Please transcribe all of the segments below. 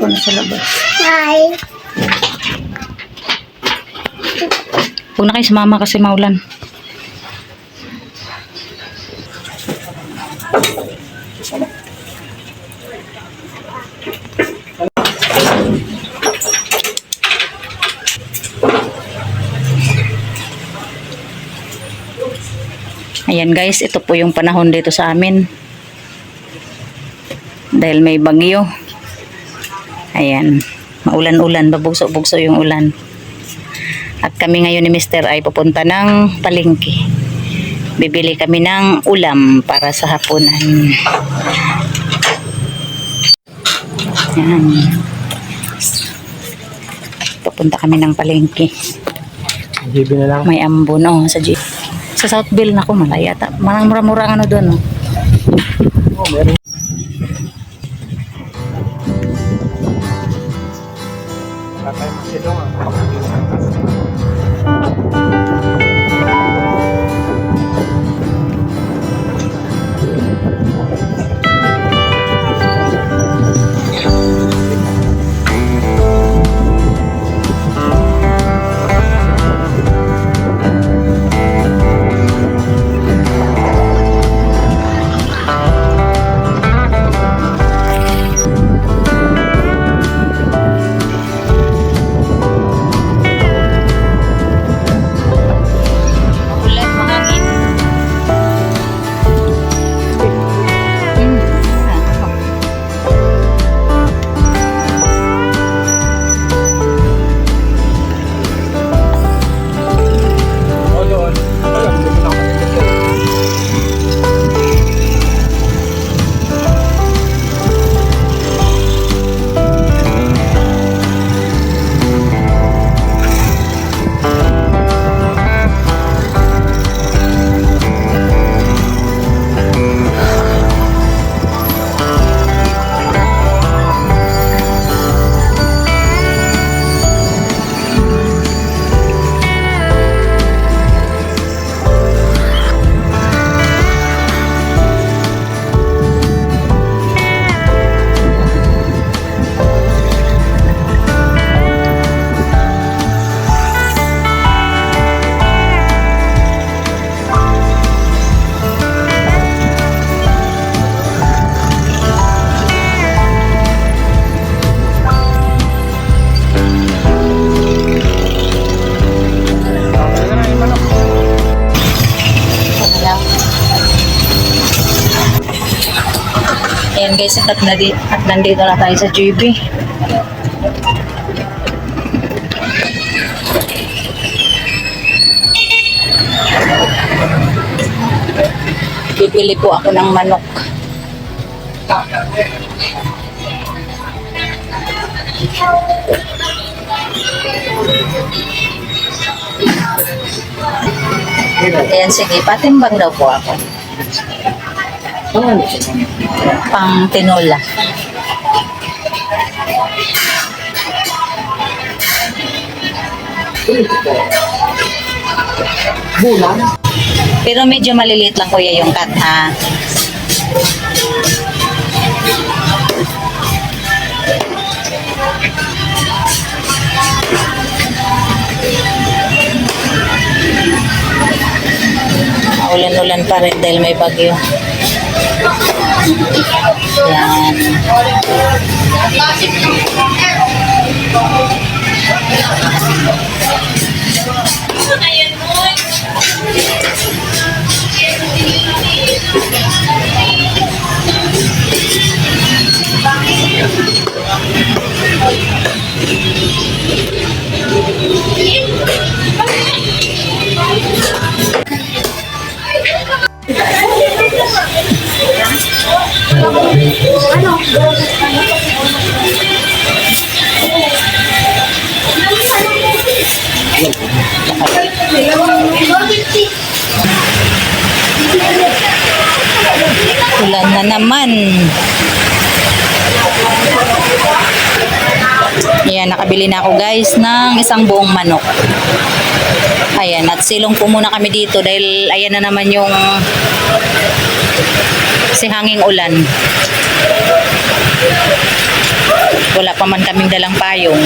ko na sa labas. Hi. Huwag na kayo sumama kasi maulan. Ayan guys, ito po yung panahon dito sa amin. Dahil may bagyo. Ayan, maulan-ulan, babugso-bugso yung ulan. At kami ngayon ni Mr. ay pupunta ng palengke. Bibili kami ng ulam para sa hapunan. Yan. Pupunta kami ng palengke. GB na lang. May ambon, oh, sa G. Sa Southville na ako, malaya. Marang mura-mura ano doon, oh. Oh, meron. 解冻了。At, nadi, at nandito na tayo sa JB. Bibili po ako ng manok. Ayan, sige, patimbang daw po ako. Pang tinola. Bulan? Pero medyo maliliit lang kuya yung cut ha. Ulan-ulan pa rin dahil may bagyo. Yan. Ulan na naman. Ayan, nakabili na ako guys ng isang buong manok. Ayan, at silong po muna kami dito dahil ayan na naman yung si hanging ulan. Wala pa man kaming dalang payong.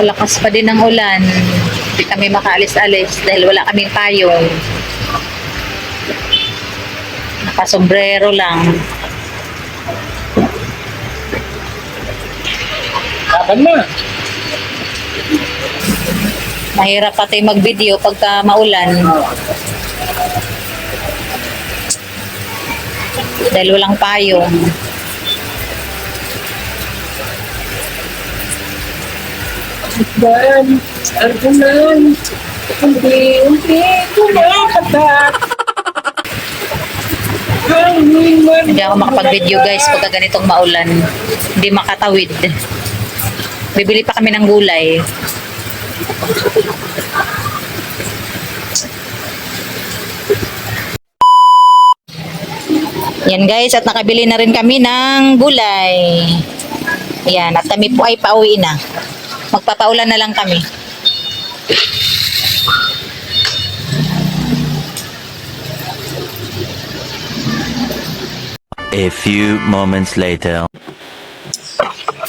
Malakas pa din ang ulan. Hindi kami makaalis-alis dahil wala kaming payong. Nakasombrero lang. Kapan na. Mahirap pati mag-video pagka maulan. Dahil walang payong. Dan, argunan. Unti-unti kumakatat. Hindi ako makapag-video guys pagka ganitong maulan. Hindi makatawid. Bibili pa kami ng gulay. Yan guys, at nakabili na rin kami ng gulay. Yan, at kami po ay pauwi na. Magpapaulan na lang kami. A few moments later.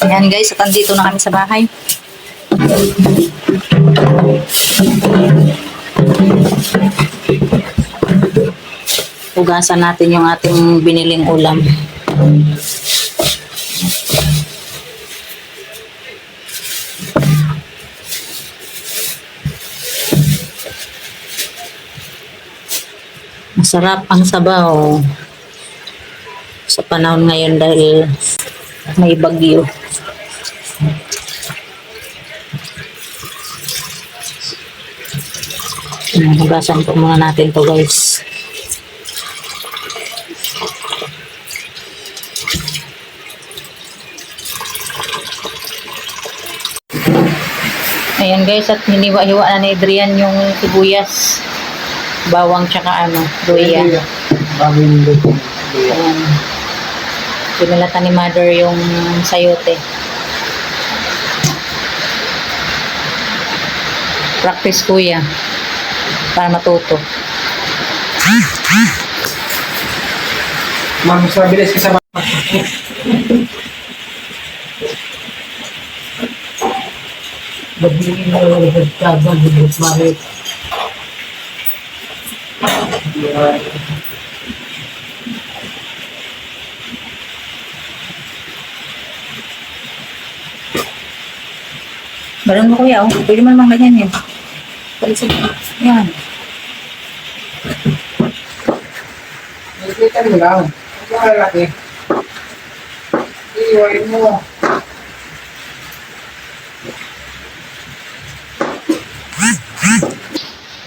Yan guys, at andito na kami sa bahay. Hugasan natin yung ating biniling ulam. Masarap ang sabaw sa panahon ngayon dahil may bagyo. Hugasan po muna natin to guys. Ayan guys, at hiniwa-hiwa na ni Adrian yung sibuyas. Bawang tsaka ano, luya. Bago yung luto. Ayan. Pinalata ni mother yung sayote. Practice kuya. Para matuto. Ma'am, mas mabilis ka sa. Mabilis na yung nagkagan, hindi marit. Meron mo kuya, oh. Pwede mo naman ganyan yun. Palisin. Yan. Nakikita mo lang. Ito mo.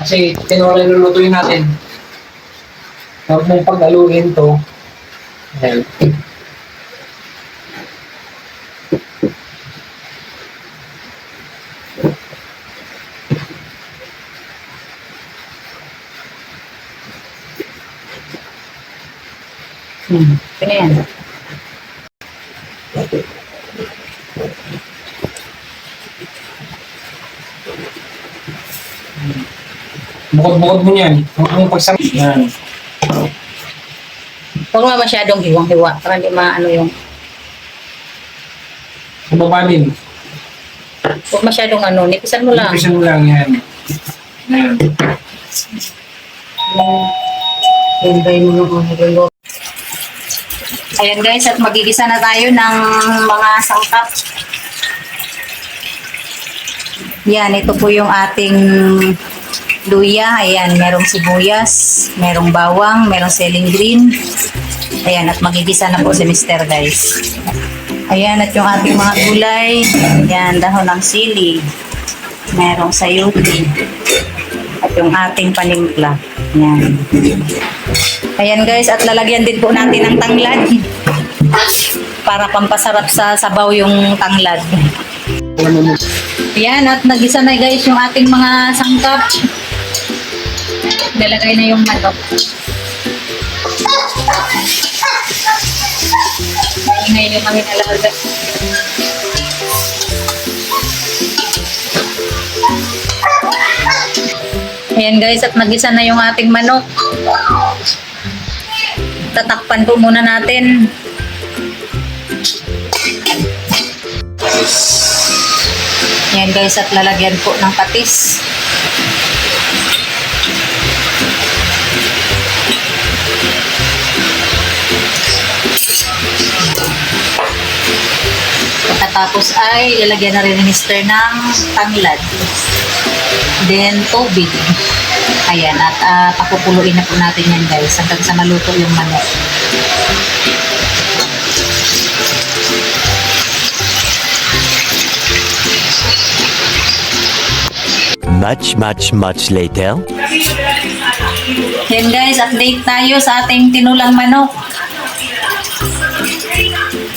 Kasi tinura lulutuin natin. Huwag mong pag-aluin to. Dahil Hmm. Pwede yan. bukod-bukod mo yan. Huwag mong pagsam... Yan. Huwag mo masyadong hiwang-hiwa para hindi maano yung baba din. huwag masyadong ano, nipisan mo lang. Ipisan mo lang yan. Yan. Hintay mo yung ano Ayan guys, at magigisa na tayo ng mga sangkap. Yan, ito po yung ating luya. Ayan, merong sibuyas, merong bawang, merong selling green. Ayan, at magigisa na po si Mr. guys. Ayan, at yung ating mga gulay. Ayan, dahon ng sili. Merong sayuti. At yung ating panimpla. Ayan. Ayan guys, at lalagyan din po natin ng tanglad. Para pampasarap sa sabaw yung tanglad. Ayan, at nagisa na guys yung ating mga sangkap. Nalagay na yung manok. yung aming alaga. Ayan guys, at nagisa na yung ating manok. Tatakpan po muna natin. Ayan guys, at lalagyan po ng patis. Pagkatapos ay lalagyan na rin ni Mr. ng tanglad. Then, tubig. Ayan, at uh, pakukuluin na po natin yan guys hanggang sa maluto yung manok. Much, much, much later. Yan guys, update tayo sa ating tinulang manok.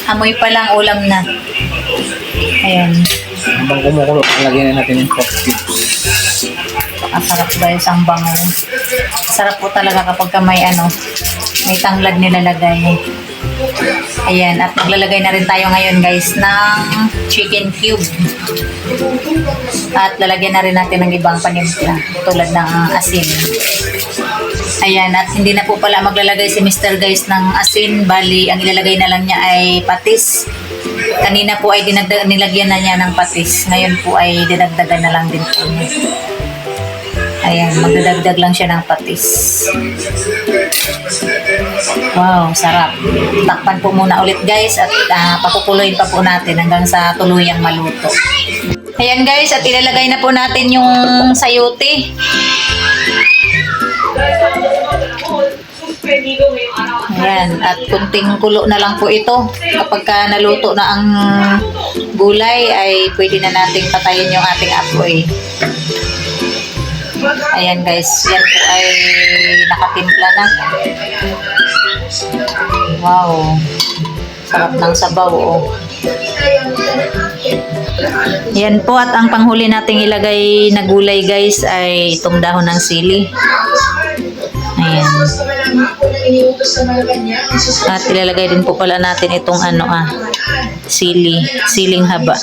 Amoy pa lang ulam na. Ayan. Habang kumukulo, lagyan na natin yung pork cubes. Ang sarap guys, ang bango. Sarap po talaga kapag ka may ano, may tanglad nilalagay. Ayan, at maglalagay na rin tayo ngayon guys ng chicken cube. At lalagyan na rin natin ng ibang panimpla tulad ng asin. Ayan, at hindi na po pala maglalagay si Mr. guys ng asin. Bali, ang ilalagay na lang niya ay patis. Kanina po ay dinagdag, nilagyan na niya ng patis. Ngayon po ay dinagdagan na lang din po niya. Ayan, magdadagdag lang siya ng patis. Wow, sarap. Takpan po muna ulit guys at uh, pakukuloyin pa po natin hanggang sa tuluyang maluto. Ayan guys, at ilalagay na po natin yung sayote. Ayan, at kunting kulo na lang po ito. Kapag ka naluto na ang gulay, ay pwede na nating patayin yung ating apoy. Ayan guys, yan po ay nakatimpla na. Wow. Sarap ng sabaw, oh. Yan po at ang panghuli nating ilagay na gulay guys ay itong dahon ng sili. Ayan. At ilalagay din po pala natin itong ano ah, sili, siling haba.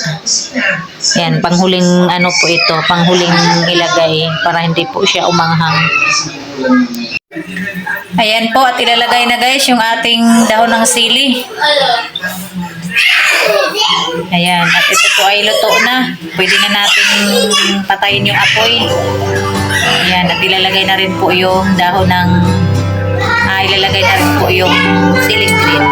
Yan, panghuling ano po ito, panghuling ilagay para hindi po siya umanghang. Ayan po at ilalagay na guys yung ating dahon ng sili. Ayan, at ito po ay luto na. Pwede na natin patayin yung apoy. Ayan, at ilalagay na rin po yung dahon ng ah, ilalagay na rin po yung siling green.